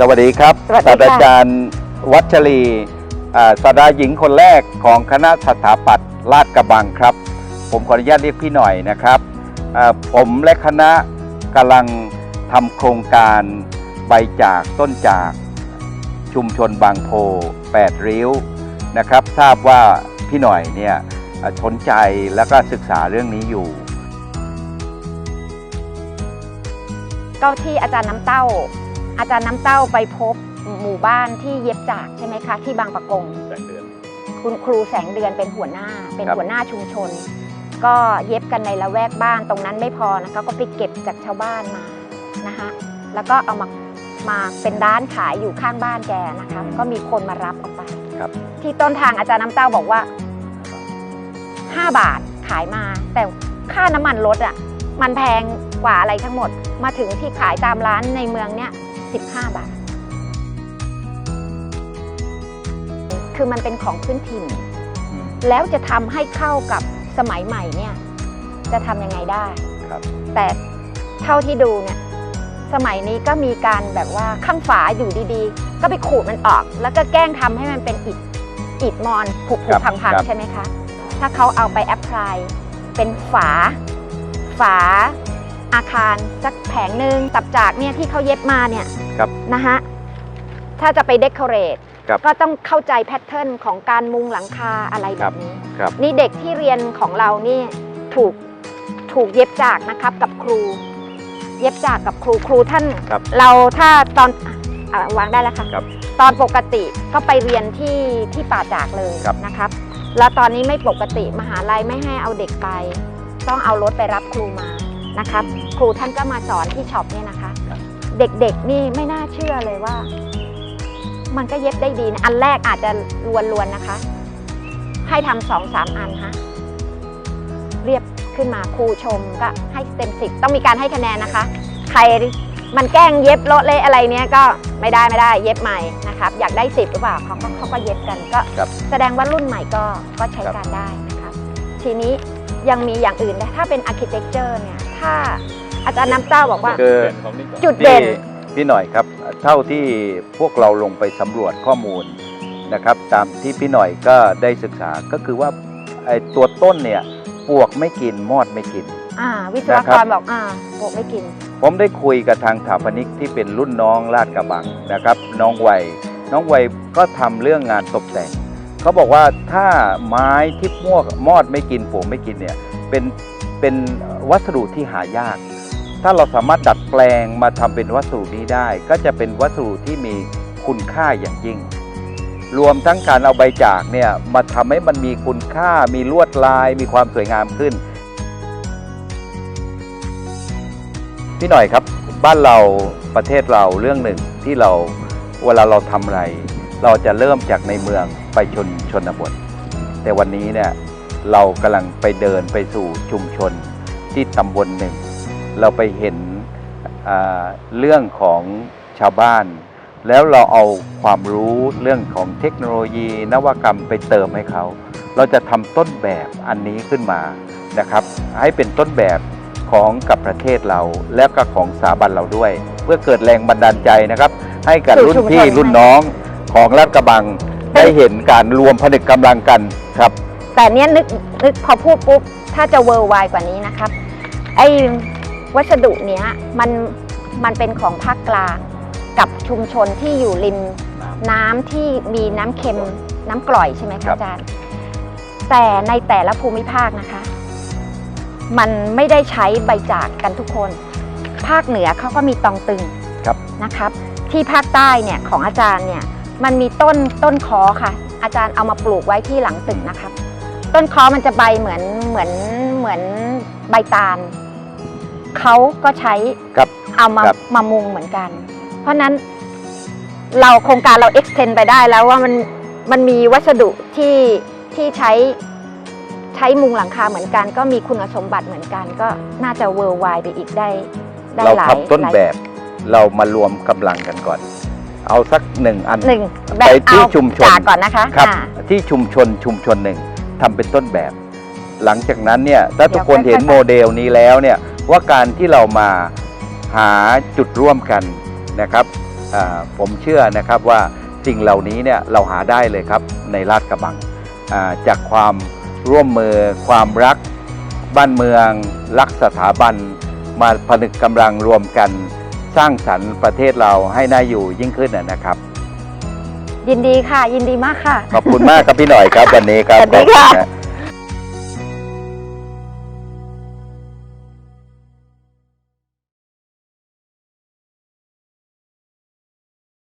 สวัสดีครับสวัสดีค่ะ ศาสตราจารย์วัชรีอ่าศาสตราหญิงคนแรกของคณะสถาปัตย์ลาดกระบังครับ ผมขออนุญาตเรียกพี่หน่อยนะครับอ่าผมและคณะกำลังทำโครงการใบจากต้นจาก ชุมชนบางโพ8ริ้วนะครับ ทราบว่าพี่หน่อยเนี่ยอ่าสนใจแล้วก็ศึกษาเรื่องนี้อยู่ ก็ที่อาจารย์น้ำเต้า อาจารย์น้ำเต้าไปพบหมู่บ้านที่เย็บจากใช่ไหมคะ ที่บางปะกงคุณครูแสงเดือนเป็นหัวหน้า เป็นครับ หัวหน้าชุมชน ก็เย็บกันในละแวกบ้านตรงนั้นไม่พอนะคะก็ไปเก็บจากชาวบ้านมานะคะแล้วก็เอามามาเป็นร้านขายอยู่ข้างบ้านแกนะคะก็มีคนมารับออกไปครับ ที่ต้นทางอาจารย์น้ำเต้าบอกว่า 5 บาทขายมา แต่ค่าน้ำมันรถอะมันแพงกว่าอะไรทั้งหมด มาถึงที่ขายตามร้านในเมืองเนี่ย 15 บาท คือมันเป็นของพื้นถิ่น แล้วจะทำให้เข้ากับสมัยใหม่เนี่ย จะทำยังไงได้ครับแต่เท่าที่ดูเนี่ยสมัยนี้ก็มีการแบบว่าข้างฝาอยู่ดีๆ ก็ไปขูดมันออก แล้วก็แกล้งทำให้มันเป็นอิฐอิฐมอนผุครัๆบพังครับๆใช่ไหมคะ ถ้าเขาเอาไปแอพพลายเป็นฝาฝา อาคารสักแผงหนึ่งตับจากเนี่ยที่เขาเย็บมาเนี่ยครับนะฮะถ้าจะไปเดคอเรทครับก็ต้องเข้าใจแพทเทิร์นของการมุงหลังคาอะไรแบบนี้ ครับ นี่เด็กที่เรียนของเรานี่ถูกถูกเย็บจากนะครับกับครู เย็บจากกับครูครูท่าน ครับเราถ้าตอนอะวางได้แล้วค่ะครับตอนปกติก็ไปเรียนที่ที่ป่าจากเลยครับ นะครับ แล้วตอนนี้ไม่ปกติมหาลัยไม่ให้เอาเด็กไป ต้องเอารถไปรับครูมา นะครับครูท่านก็มาสอนที่ช็อปเนี่ยนะคะครับเด็กๆนี่ไม่น่าเชื่อเลยว่า มันก็เย็บได้ดีนะอันแรกอาจจะลวนๆนะคะ ให้ทำสองสามอันฮะเรียบขึ้นมาครูชมก็ให้เต็มสิบต้องมีการให้คะแนนนะคะ ใครมันแกล้งเย็บโละเละอะไรเนี้ยก็ไม่ได้ไม่ได้เย็บใหม่นะครับ อยากได้สิบหรือเปล่าเขาก็เขาก็เย็บกันก็ครับแสดงว่ารุ่นใหม่ก็ก็ใช้ครับการได้นะครับ ทีนี้ยังมีอย่างอื่นนะถ้าเป็นอาร์เคเต็กเจอร์เนี่ย ถ้าอาจารย์น้ำเต้าบอกว่า คือจุดเด่นพี่พี่หน่อยครับ เท่าที่พวกเราลงไปสำรวจข้อมูลนะครับ ตามที่พี่หน่อยก็ได้ศึกษาก็คือว่าไอ้ตัวต้นเนี่ยปวกไม่กินมอดไม่กิน อ่า วิศวนะคกรัรบบอกอ่าโบกไม่กิน ผมได้คุยกับทางถาปนิกที่เป็นรุ่นน้องลาดกระบังนะครับ น้องวัยน้องวัยก็ทำเรื่องงานตกแต่งเขาบอกว่าถ้าไม้ที่มวกมอดไม่กินปวกไม่กินเนี่ยเป็น เป็นวัสดุที่หายาก ถ้าเราสามารถดัดแปลงมาทำเป็นวัสดุนี้ได้ ก็จะเป็นวัสดุที่มีคุณค่าอย่างยิ่ง รวมทั้งการเอาใบจากเนี่ยมาทำให้มันมีคุณค่า มีลวดลาย มีความสวยงามขึ้น พี่หน่อยครับ บ้านเราประเทศเราเรื่องหนึ่งที่เราเวลาเราทำอะไร เราจะเริ่มจากในเมืองไปชนชนบท แต่วันนี้เนี่ย เรากำลังไปเดินไปสู่ชุมชนที่ตำบลหนึ่ง เราไปเห็นอ่าเรื่องของชาวบ้าน แล้วเราเอาความรู้เรื่องของเทคโนโลยี นวัตกรรมไปเติมให้เขา เราจะทำต้นแบบอันนี้ขึ้นมานะครับ ให้เป็นต้นแบบของกับประเทศเราและก็ของสถาบันเราด้วย เพื่อเกิดแรงบันดาลใจนะครับ ให้กับสู่รุ่นชุมชนพี่รุ่นน้องของลาดกระบังได้เห็นการรวมผนึกกำลังกันครับ แต่เนี้ยนึกนึกพอพูดปุ๊บถ้าจะเวอร์ไวกว่านี้นะครับ ไอ้วัสดุเนี้ยมันมันเป็นของภาคกลางกับชุมชนที่อยู่ริมน้ำที่มีน้ำเค็มน้ำกร่อยใช่ไหมครัคะบอาจารย์ แต่ในแต่ละภูมิภาคนะคะ มันไม่ได้ใช้ใบจากกันทุกคน ภาคเหนือเขาก็มีตองตึงครับนะครับ ที่ภาคใต้เนี่ยของอาจารย์เนี่ยมันมีต้นต้นคอค่ะ อาจารย์เอามาปลูกไว้ที่หลังตึกนะครับ ต้นคอมันจะใบเหมือนเหมือนเหมือนใบตาลเขาก็ใช้ครับเอามาครับมามุงเหมือนกัน เพราะฉะนั้นเราโครงการเรา extend ไปได้แล้วว่ามันมันมีวัสดุที่ที่ใช้ใช้มุงหลังคาเหมือนกัน ก็มีคุณสมบัติเหมือนกัน ก็น่าจะเวอร์ไวไปอีกได้ได้เราหลายทำต้นหลายแบบเรามารวมกำลังกันก่อน เอาสักหนึ่งอัน หนึ่งไปที่เอาชุมชน จากก่อนนะคะครับ อ่า ที่ชุมชนชุมชนหนึ่ง ทำเป็นต้นแบบ หลังจากนั้นเนี่ยถ้าเดี๋ทุยกวคนเห็นค่อยๆโมเดลนี้แล้วเนี่ยว่าการที่เรามาหาจุดร่วมกันนะครับอ่าผมเชื่อนะครับว่าสิ่งเหล่านี้เนี่ยเราหาได้เลยครับในลาดกระบังอ่าจากความร่วมมือ ความรักบ้านเมือง รักสถาบัน มาผนึกกำลังรวมกัน สร้างสรรค์ประเทศเราให้น่าอยู่ยิ่งขึ้นนะนะครับ ยินดีค่ะ ยินดีมากค่ะ ขอบคุณมากครับพี่หน่อยครับวันนี้ครับสวัสดีค่ะ ขอบณน